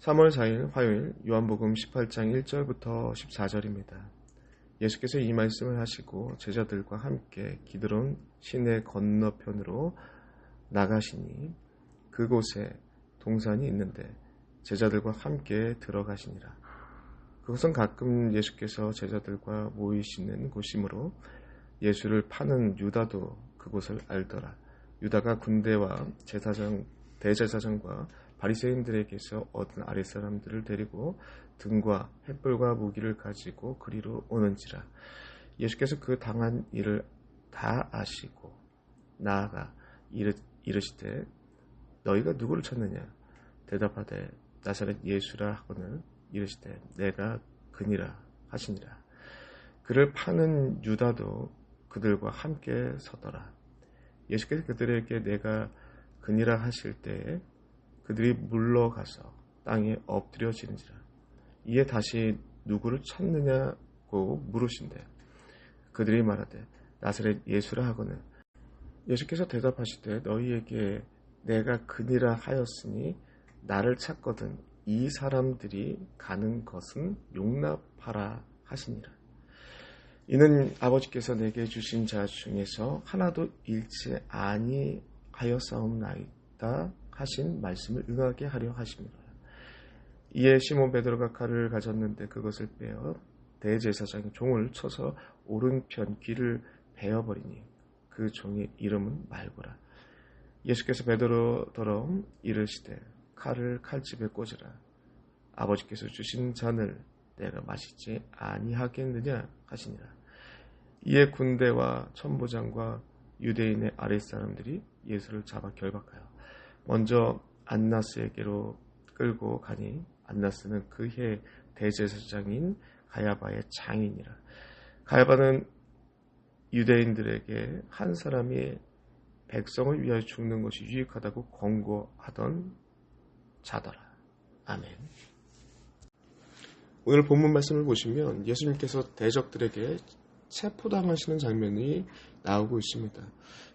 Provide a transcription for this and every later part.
3월 4일 화요일 요한복음 18장 1절부터 14절입니다. 예수께서 이 말씀을 하시고 제자들과 함께 기드론 시내 건너편으로 나가시니 그곳에 동산이 있는데 제자들과 함께 들어가시니라. 그것은 가끔 예수께서 제자들과 모이시는 곳이므로 예수를 파는 유다도 그곳을 알더라. 유다가 군대와 제사장 대제사장과 바리새인들에게서 얻은 아랫사람들을 데리고 등과 횃불과 무기를 가지고 그리로 오는지라. 예수께서 그 당한 일을 다 아시고 나아가 이르, 이르시되 너희가 누구를 찾느냐? 대답하되 나사렛 예수라 하거늘 이르시되 내가 그니라 하시니라. 그를 파는 유다도 그들과 함께 서더라. 예수께서 그들에게 내가 그니라 하실 때에 그들이 물러가서 땅에 엎드려지는지라. 이에 다시 누구를 찾느냐고 물으신대. 그들이 말하되 나사렛 예수라 하거늘. 예수께서 대답하시되 너희에게 내가 그니라 하였으니 나를 찾거든 이 사람들이 가는 것은 용납하라 하시니라. 이는 아버지께서 내게 주신 자 중에서 하나도 잃지 아니하였사옵나이다 하신 말씀을 응하게 하려 하십니다. 이에 시몬 베드로가 칼을 가졌는데 그것을 빼어 대제사장이 종을 쳐서 오른편 귀를 베어버리니 그 종의 이름은 말고라. 예수께서 베드로더러 이르시되 칼을 칼집에 꽂으라. 아버지께서 주신 잔을 내가 마시지 아니하겠느냐 하시니라. 이에 군대와 천부장과 유대인의 아랫사람들이 예수를 잡아 결박하여 먼저 안나스에게로 끌고 가니 안나스는 그해 대제사장인 가야바의 장인이라. 가야바는 유대인들에게 한 사람이 백성을 위하여 죽는 것이 유익하다고 권고하던 자더라. 아멘. 오늘 본문 말씀을 보시면 예수님께서 대적들에게 체포당하시는 장면이 나오고 있습니다.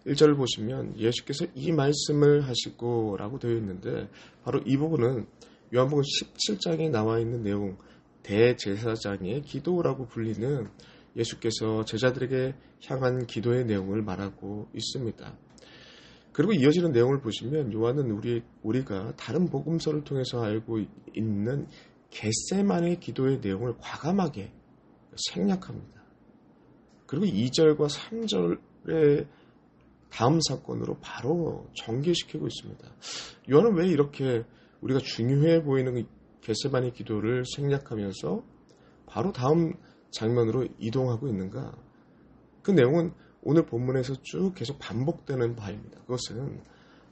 1절을 보시면 예수께서 이 말씀을 하시고 라고 되어 있는데 바로 이 부분은 요한복음 17장에 나와 있는 내용 대제사장의 기도라고 불리는 예수께서 제자들에게 향한 기도의 내용을 말하고 있습니다. 그리고 이어지는 내용을 보시면 요한은 우리, 우리가 다른 복음서를 통해서 알고 있는 겟세만의 기도의 내용을 과감하게 생략합니다. 그리고 2절과 3절의 다음 사건으로 바로 전개시키고 있습니다. 요한은 왜 이렇게 우리가 중요해 보이는 겟세만의 기도를 생략하면서 바로 다음 장면으로 이동하고 있는가? 그 내용은 오늘 본문에서 쭉 계속 반복되는 바입니다. 그것은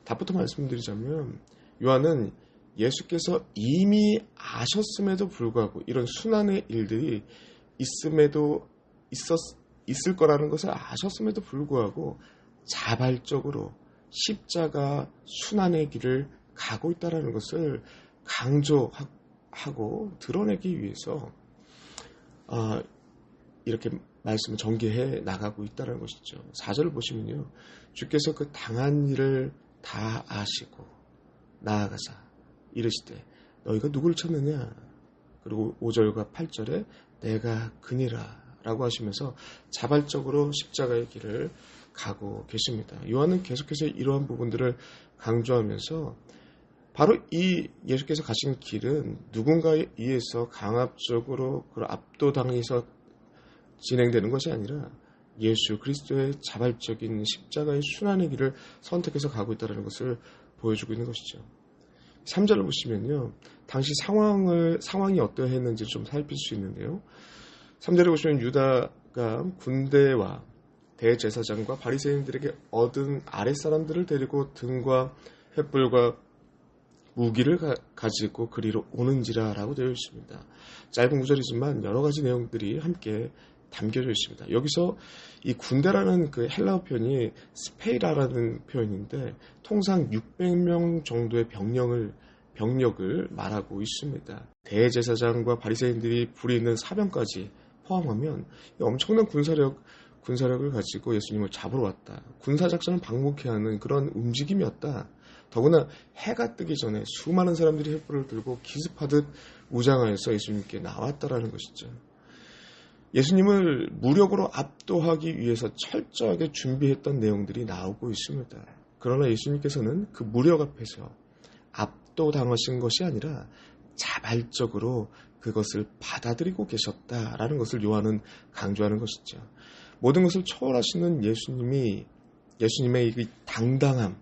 답부터 말씀드리자면 요한은 예수께서 이미 아셨음에도 불구하고 이런 순환의 일들이 있음에도 있었 있을 거라는 것을 아셨음에도 불구하고 자발적으로 십자가 순환의 길을 가고 있다는 것을 강조하고 드러내기 위해서 어, 이렇게 말씀을 전개해 나가고 있다는 것이죠. 4절을 보시면요. 주께서 그 당한 일을 다 아시고 나아가사 이르시되 너희가 누구를 찾느냐 그리고 5절과 8절에 내가 그니라 라고 하시면서 자발적으로 십자가의 길을 가고 계십니다. 요한은 계속해서 이러한 부분들을 강조하면서 바로 이 예수께서 가신 길은 누군가에 의해서 강압적으로 압도당해서 진행되는 것이 아니라 예수 그리스도의 자발적인 십자가의 순환의 길을 선택해서 가고 있다는 것을 보여주고 있는 것이죠. 3절을 보시면요. 당시 상황을, 상황이 어떠했는지 좀 살필 수 있는데요. 3절에 보시면 유다가 군대와 대제사장과 바리새인들에게 얻은 아랫사람들을 데리고 등과 횃불과 무기를 가, 지고 그리로 오는지라라고 되어 있습니다. 짧은 구절이지만 여러 가지 내용들이 함께 담겨져 있습니다. 여기서 이 군대라는 그 헬라어 표현이 스페이라라는 표현인데 통상 600명 정도의 병력을 병력을 말하고 있습니다. 대제사장과 바리새인들이 부리는 사병까지 포함하면 엄청난 군사력 군사력을 가지고 예수님을 잡으러 왔다. 군사 작전을 방목해야 하는 그런 움직임이었다. 더구나 해가 뜨기 전에 수많은 사람들이 횃불을 들고 기습하듯 무장하여서 예수님께 나왔다라는 것이죠. 예수님을 무력으로 압도하기 위해서 철저하게 준비했던 내용들이 나오고 있습니다. 그러나 예수님께서는 그 무력 앞에서 압도당하신 것이 아니라 자발적으로 그것을 받아들이고 계셨다라는 것을 요한은 강조하는 것이죠. 모든 것을 초월하시는 예수님이 예수님의 이 당당함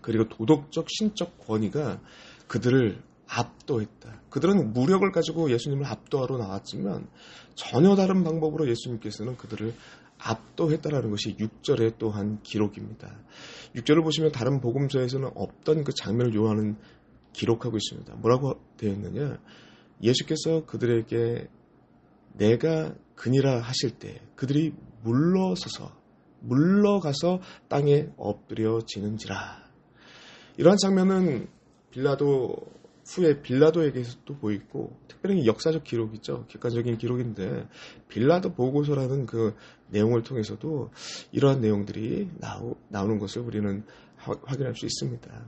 그리고 도덕적 신적 권위가 그들을 압도했다. 그들은 무력을 가지고 예수님을 압도하러 나왔지만 전혀 다른 방법으로 예수님께서는 그들을 압도했다라는 것이 6절의 또한 기록입니다. 6절을 보시면 다른 복음서에서는 없던 그 장면을 요하는 기록하고 있습니다. 뭐라고 되어 있느냐? 예수께서 그들에게 내가 그니라 하실 때 그들이 물러서서 물러가서 땅에 엎드려지는지라. 이러한 장면은 빌라도 후에 빌라도에게서도 보이고 특별히 역사적 기록이죠. 객관적인 기록인데 빌라도 보고서라는 그 내용을 통해서도 이러한 내용들이 나오, 나오는 것을 우리는 하, 확인할 수 있습니다.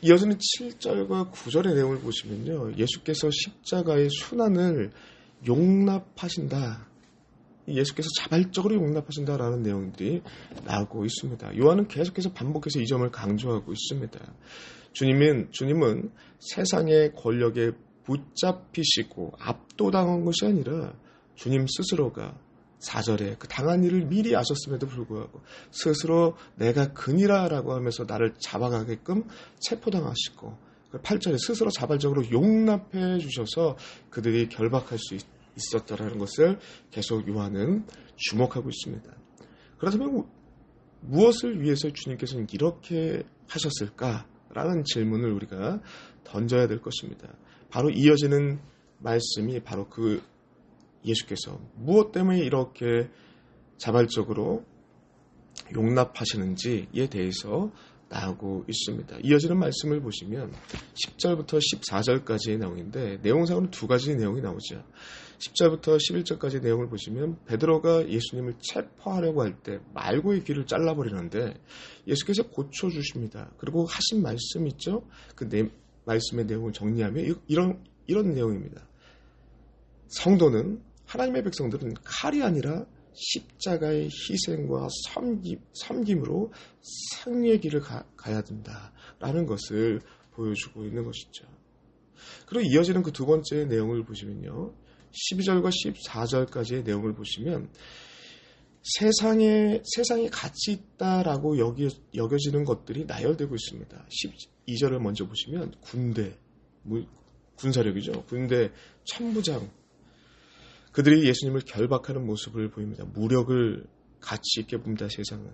이어지는 7절과 9절의 내용을 보시면요. 예수께서 십자가의 순환을 용납하신다. 예수께서 자발적으로 용납하신다라는 내용들이 나오고 있습니다. 요한은 계속해서 반복해서 이 점을 강조하고 있습니다. 주님은, 주님은 세상의 권력에 붙잡히시고 압도당한 것이 아니라 주님 스스로가 4절에 그 당한 일을 미리 아셨음에도 불구하고 스스로 내가 근이라라고 하면서 나를 잡아가게끔 체포당하시고 8절에 그 스스로 자발적으로 용납해 주셔서 그들이 결박할 수 있, 있었다라는 것을 계속 요한은 주목하고 있습니다. 그렇다면 무엇을 위해서 주님께서는 이렇게 하셨을까라는 질문을 우리가 던져야 될 것입니다. 바로 이어지는 말씀이 바로 그 예수께서 무엇 때문에 이렇게 자발적으로 용납하시는지에 대해서 나오고 있습니다. 이어지는 말씀을 보시면 10절부터 14절까지의 내용인데 내용상으로 두 가지 내용이 나오죠. 10절부터 11절까지 내용을 보시면 베드로가 예수님을 체포하려고 할 때 말고의 귀를 잘라버리는데 예수께서 고쳐주십니다. 그리고 하신 말씀 있죠? 그 내, 말씀의 내용을 정리하면 이런, 이런 내용입니다. 성도는 하나님의 백성들은 칼이 아니라 십자가의 희생과 섬김, 섬김으로 상의 길을 가, 가야 된다라는 것을 보여주고 있는 것이죠. 그리고 이어지는 그 두 번째 내용을 보시면요. 12절과 14절까지의 내용을 보시면 세상에, 세상에 가치 있다라고 여기, 여겨지는 것들이 나열되고 있습니다. 12절을 먼저 보시면 군대, 군사력이죠. 군대 천부장, 그들이 예수님을 결박하는 모습을 보입니다. 무력을 가치 있게 봅니다, 세상은.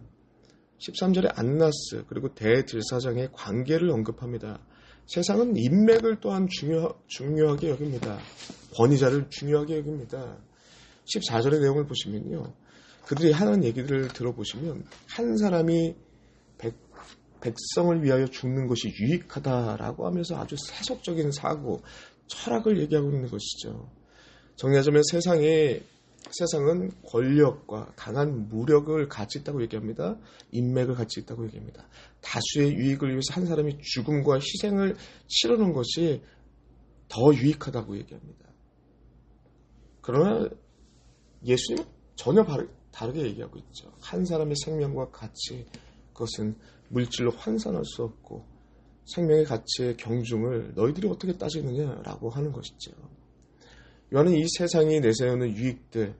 13절에 안나스, 그리고 대들사장의 관계를 언급합니다. 세상은 인맥을 또한 중요, 중요하게 여깁니다. 권위자를 중요하게 여깁니다. 14절의 내용을 보시면요. 그들이 하는 얘기들을 들어보시면 한 사람이 백, 백성을 위하여 죽는 것이 유익하다라고 하면서 아주 세속적인 사고, 철학을 얘기하고 있는 것이죠. 정리하자면 세상에 세상은 권력과 강한 무력을 가치 있다고 얘기합니다. 인맥을 가치 있다고 얘기합니다. 다수의 유익을 위해서 한 사람이 죽음과 희생을 치르는 것이 더 유익하다고 얘기합니다. 그러나 예수님은 전혀 다르게 얘기하고 있죠. 한 사람의 생명과 가치, 그것은 물질로 환산할 수 없고 생명의 가치의 경중을 너희들이 어떻게 따지느냐라고 하는 것이죠. 요한은 이 세상이 내세우는 유익들을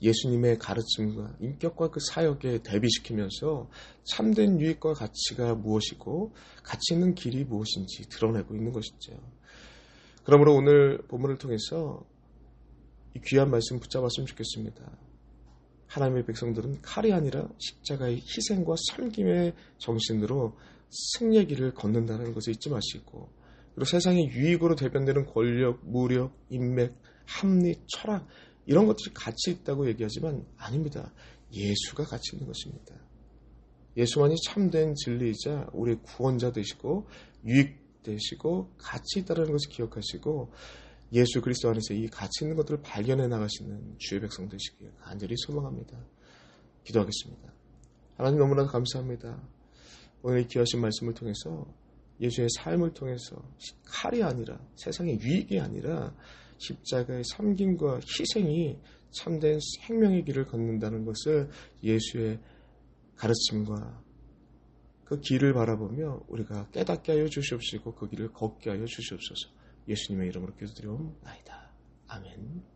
예수님의 가르침과 인격과 그 사역에 대비시키면서 참된 유익과 가치가 무엇이고 가치 있는 길이 무엇인지 드러내고 있는 것이죠. 그러므로 오늘 본문을 통해서 이 귀한 말씀 붙잡았으면 좋겠습니다. 하나님의 백성들은 칼이 아니라 십자가의 희생과 섬김의 정신으로 승리의 길을 걷는다는 것을 잊지 마시고 그리고 세상의 유익으로 대변되는 권력, 무력, 인맥, 합리, 철학 이런 것들이 가치 있다고 얘기하지만 아닙니다. 예수가 가치 있는 것입니다. 예수만이 참된 진리이자 우리의 구원자 되시고 유익 되시고 가치 있다는 것을 기억하시고 예수 그리스도 안에서 이 가치 있는 것들을 발견해 나가시는 주의 백성 되시길 간절히 소망합니다. 기도하겠습니다. 하나님 너무나 감사합니다. 오늘 이 귀하신 말씀을 통해서 예수의 삶을 통해서 칼이 아니라 세상의 유익이 아니라 십자가의 섬김과 희생이 참된 생명의 길을 걷는다는 것을 예수의 가르침과 그 길을 바라보며 우리가 깨닫게 하여 주시옵시고 그 길을 걷게 하여 주시옵소서 예수님의 이름으로 기도드리옵나이다. 아멘.